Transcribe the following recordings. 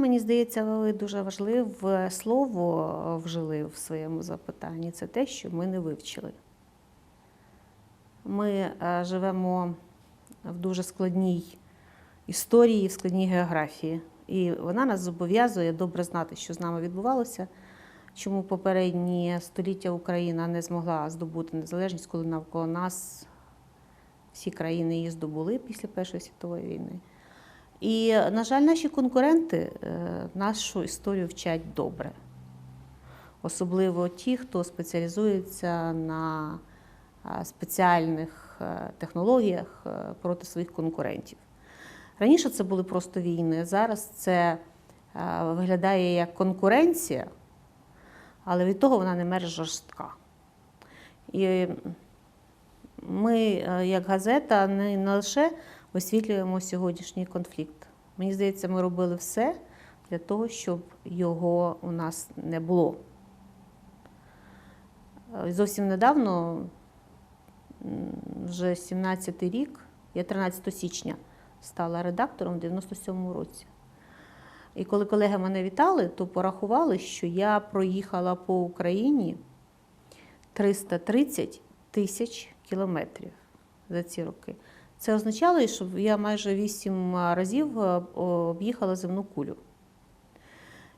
мені здається, ви дуже важливе слово вжили в своєму запитанні. Це те, що ми не вивчили. Ми е, живемо в дуже складній історії, в складній географії. І вона нас зобов'язує добре знати, що з нами відбувалося, чому попередні століття Україна не змогла здобути незалежність, коли навколо нас всі країни її здобули після Першої світової війни. І, на жаль, наші конкуренти е, нашу історію вчать добре. Особливо ті, хто спеціалізується на е, спеціальних е, технологіях проти своїх конкурентів. Раніше це були просто війни, зараз це виглядає як конкуренція, але від того вона не менш жорстка. І ми, як газета, не лише висвітлюємо сьогоднішній конфлікт. Мені здається, ми робили все для того, щоб його у нас не було. Е, Зовсім недавно, вже 17-й рік, я 13 січня стала редактором в 97-му році. І коли колеги мене вітали, то порахували, що я проїхала по Україні 330 тисяч кілометрів за ці роки. Це означало, що я майже 8 разів е, об'їхала земну кулю.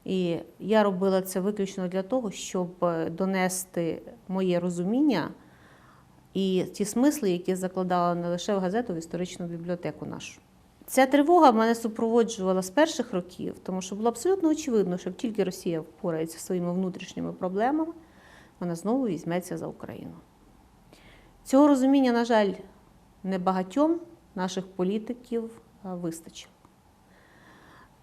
І я робила це виключно для того, щоб е, донести моє розуміння і ті смисли, які закладала не лише в газету, в історичну бібліотеку нашу. Ця тривога мене супроводжувала з перших років, тому що було абсолютно очевидно, що тільки Росія впорається своїми внутрішніми проблемами, вона знову візьметься за Україну. Цього розуміння, на жаль, небагатьом наших політиків е, вистачило.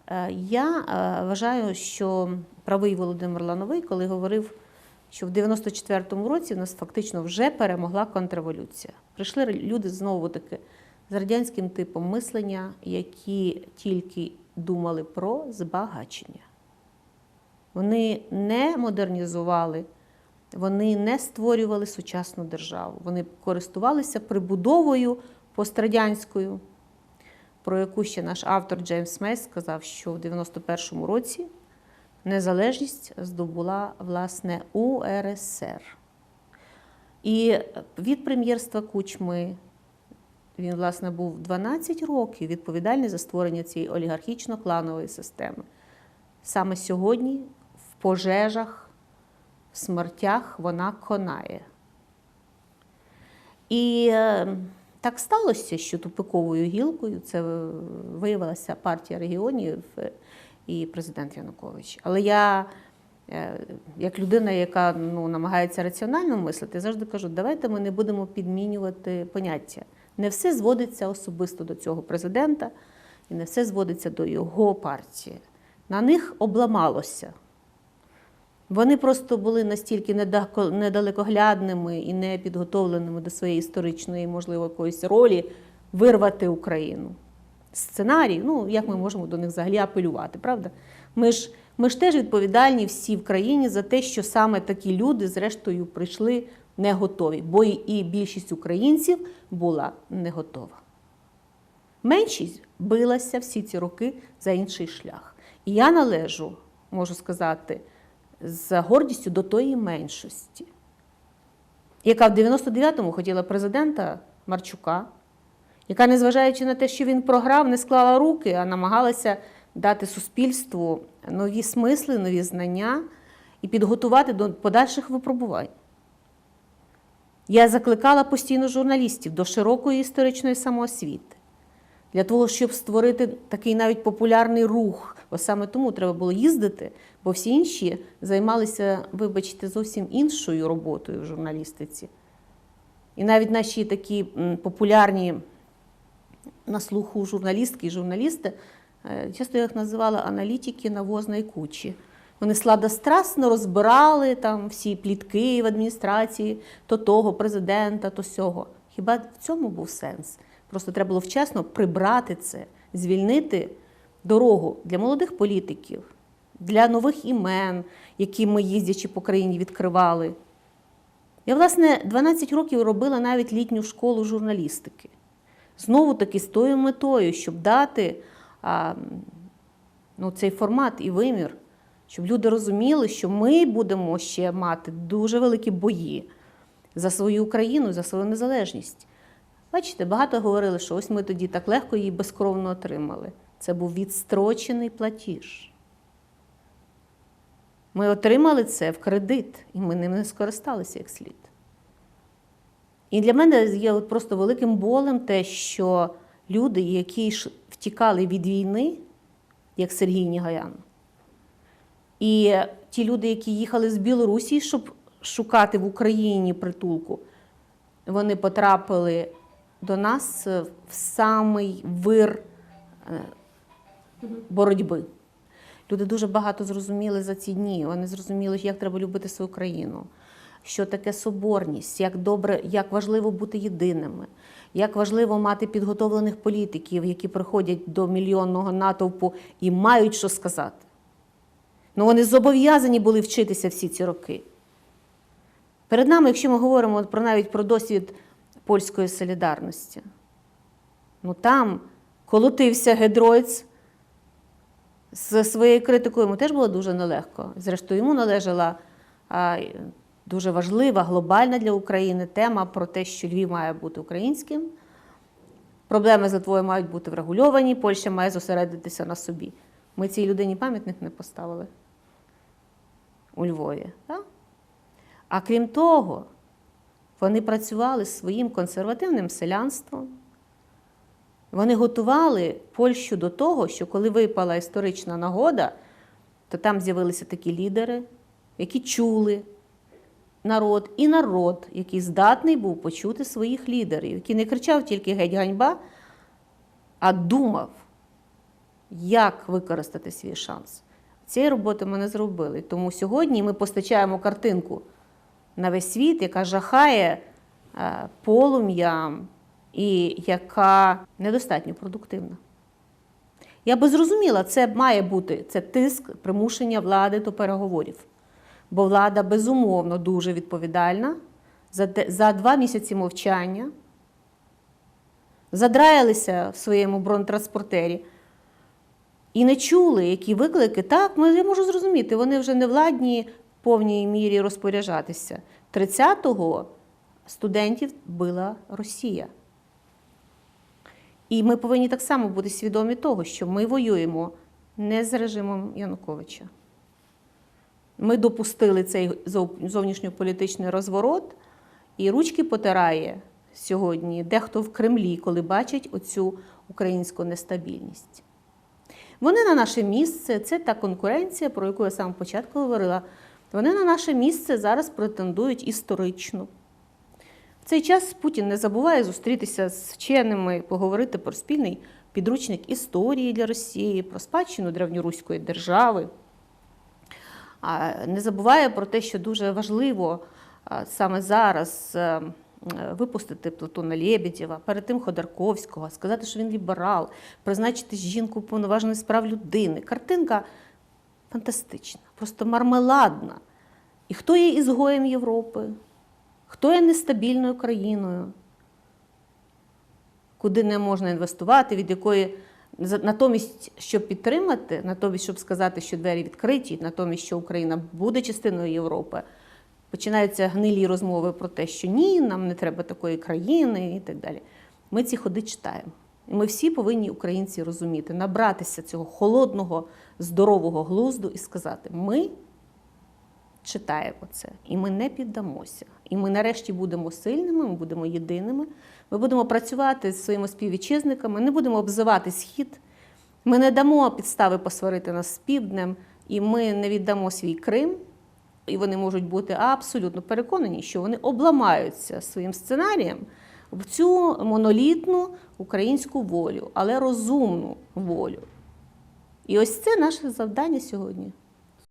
Е, Я е, вважаю, що правий Володимир Лановий, коли говорив, що в 94-му році в нас фактично вже перемогла контрреволюція. Прийшли люди знову таки з радянським типом мислення, які тільки думали про збагачення. Вони не модернізували, вони не створювали сучасну державу. Вони користувалися прибудовою пострадянською, про яку ще наш автор Джеймс Мейс сказав, що в 91-му році незалежність здобула власне УРСР. І від прем'єрства Кучми він, власне, був 12 років відповідальний за створення цієї олігархічно-кланової системи. Саме сьогодні в пожежах, в смертях вона конає. І е, так сталося, що тупиковою гілкою це виявилася партія регіонів е, і президент Янукович. Але я, е, як людина, яка ну, намагається раціонально мислити, завжди кажу, давайте ми не будемо підмінювати поняття. Не все зводиться особисто до цього президента, і не все зводиться до його партії. На них обламалося. Вони просто були настільки недалекоглядними і не підготовленими до своєї історичної, можливо, якоїсь ролі вирвати Україну. Сценарій, ну як ми можемо до них взагалі апелювати, правда? Ми ж, ми ж теж відповідальні всі в країні за те, що саме такі люди, зрештою, прийшли не готові, бо і- більшість українців була не готова. Меншість билася всі ці роки за інший шлях. І я належу, можу сказати, з гордістю до тої меншості, яка в 99-му хотіла президента Марчука, яка, незважаючи на те, що він програв, не склала руки, а намагалася дати суспільству нові смисли, нові знання і підготувати до подальших випробувань. Я закликала постійно журналістів до широкої історичної самоосвіти. Для того, щоб створити такий навіть популярний рух. Бо саме тому треба було їздити, бо всі інші займалися, вибачте, зовсім іншою роботою в журналістиці. І навіть наші такі популярні на слуху журналістки і журналісти, е, часто я їх називала аналітики навозної кучі. Вони сладострастно розбирали там всі плітки в адміністрації, то того, президента, то сього. Хіба в цьому був сенс? Просто треба було вчасно прибрати це, звільнити дорогу для молодих політиків, для нових імен, які ми, їздячи по країні, відкривали. Я, власне, 12 років робила навіть літню школу журналістики. Знову таки з тою метою, щоб дати а, ну, цей формат і вимір, щоб люди розуміли, що ми будемо ще мати дуже великі бої за свою Україну, за свою незалежність. Бачите, багато говорили, що ось ми тоді так легко її безкровно отримали. Це був відстрочений платіж. Ми отримали це в кредит, і ми ним не скористалися як слід. І для мене є просто великим болем те, що люди, які втікали від війни, як Сергій Нігаян, і ті люди, які їхали з Білорусі, щоб шукати в Україні притулку, вони потрапили до нас в самий вир е, боротьби. Люди дуже багато зрозуміли за ці дні. Вони зрозуміли, як треба любити свою країну, що таке соборність, як добре, як важливо бути єдиними, як важливо мати підготовлених політиків, які приходять до мільйонного натовпу і мають що сказати. Ну вони зобов'язані були вчитися всі ці роки. Перед нами, якщо ми говоримо про навіть про досвід польської солідарності, ну там колотився Гедройц з своєю критикою йому теж було дуже нелегко. Зрештою, йому належала дуже важлива, глобальна для України тема про те, що Львів має бути українським. Проблеми з Литвою мають бути врегульовані, Польща має зосередитися на собі. Ми цій людині пам'ятник не поставили у Львові. Так? А крім того, вони працювали з своїм консервативним селянством. Вони готували Польщу до того, що коли випала історична нагода, то там з'явилися такі лідери, які чули народ, і народ, який здатний був почути своїх лідерів, який не кричав тільки геть ганьба, а думав, як використати свій шанс. Цієї роботи ми не зробили. Тому сьогодні ми постачаємо картинку на весь світ, яка жахає е, полум'ям і яка недостатньо продуктивна. Я би зрозуміла, це має бути це тиск примушення влади до переговорів. Бо влада безумовно дуже відповідальна за, за два місяці мовчання, задраялися в своєму бронетранспортері і не чули, які виклики. Так, ну, я можу зрозуміти, вони вже не владні повній мірі розпоряджатися. 30-го студентів била Росія. І ми повинні так само бути свідомі того, що ми воюємо не з режимом Януковича. Ми допустили цей зовнішньополітичний розворот, і ручки потирає сьогодні дехто в Кремлі, коли бачить оцю українську нестабільність. Вони на наше місце, це та конкуренція, про яку я самого початку говорила. Вони на наше місце зараз претендують історично. В цей час Путін не забуває зустрітися з вченими, поговорити про спільний підручник історії для Росії, про спадщину древньоруської держави. Не забуває про те, що дуже важливо саме зараз е, е, випустити Платона Лєбедєва, перед тим Ходорковського, сказати, що він ліберал, призначити жінку повноваженої з прав людини. Картинка фантастична, просто мармеладна. І хто є ізгоєм Європи? Хто є нестабільною країною? Куди не можна інвестувати, від якої натомість, щоб підтримати, натомість, щоб сказати, що двері відкриті, натомість, що Україна буде частиною Європи, починаються гнилі розмови про те, що ні, нам не треба такої країни і так далі. Ми ці ходи читаємо. І ми всі повинні, українці, розуміти, набратися цього холодного, здорового глузду і сказати: ми читаємо це, і ми не піддамося. І ми нарешті будемо сильними, ми будемо єдиними. Ми будемо працювати з своїми співвітчизниками, не будемо обзивати схід. Ми не дамо підстави посварити нас з півднем, і ми не віддамо свій Крим. І вони можуть бути абсолютно переконані, що вони обламаються своїм сценарієм в цю монолітну українську волю, але розумну волю. І ось це наше завдання сьогодні.